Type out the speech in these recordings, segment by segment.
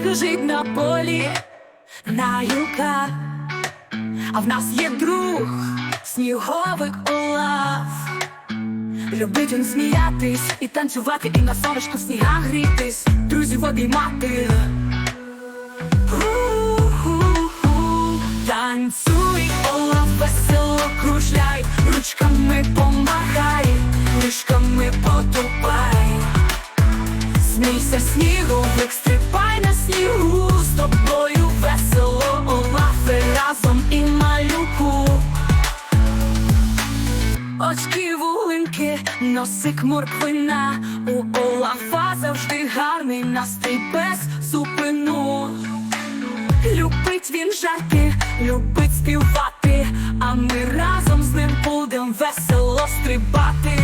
лежить на полі, на юка, а в нас є друг, сніговик Олаф. Любить він сміятись і танцювати, і на сонечку сніга грітись, друзів обіймати. Танцюй, Олаф, весело кружляй, ручками помахай, ніжками потупай. Смійся, сніговик, стрибай на Очки вуглинки, носик морквина, у Олафа завжди гарний настрій без зупину. Любить він жарти, любить співати, а ми разом з ним будем весело стрибати.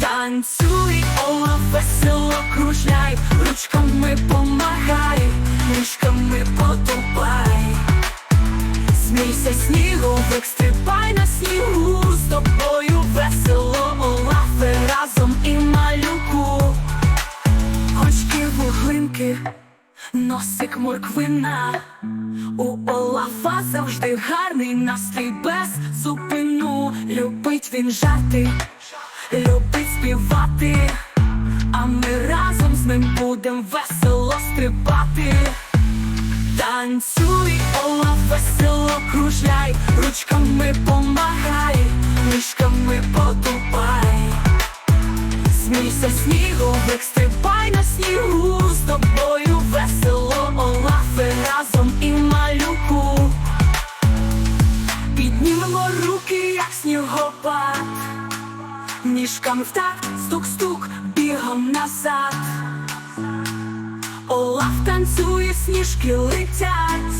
Танцюй, Олаф, весело кружляй, ручками помагай, ніжками потупай. Смійся, сніговик, стрибай на снігу, тобою весело, Олафе, разом і малюку. Очки вуглинки, носик морквина. У Олафа завжди гарний настрій без зупину. Любить він жарти, любить співати, а ми разом з ним будем весело стрибати. Танцюй, Олаф, весело кружляй, ручками помагай, ніжками потупай. Смійся, сніговик, стрибай на снігу, з тобою весело, Олафе, разом і малюку. Піднімемо руки, як снігопад, ніжками в такт, стук-стук, бігом назад. Олаф танцює, сніжки летять,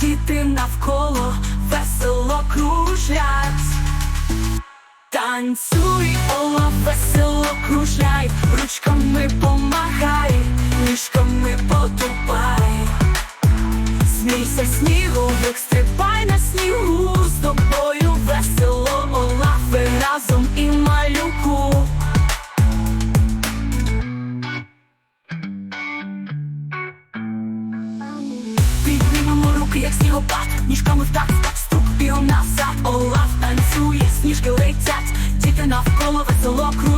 діти навколо весело кружлять. Танцюй, ола, весело кружляй, ручками помагай, ніжками потупай, смійся снігу, як стрибай на снігу, з тобою весело, олафи разом і малюку. Піднімемо руки, як снігопад, ніжками в так, стук, бігом назад, олаф танцює, сніжки лише навколо весело круг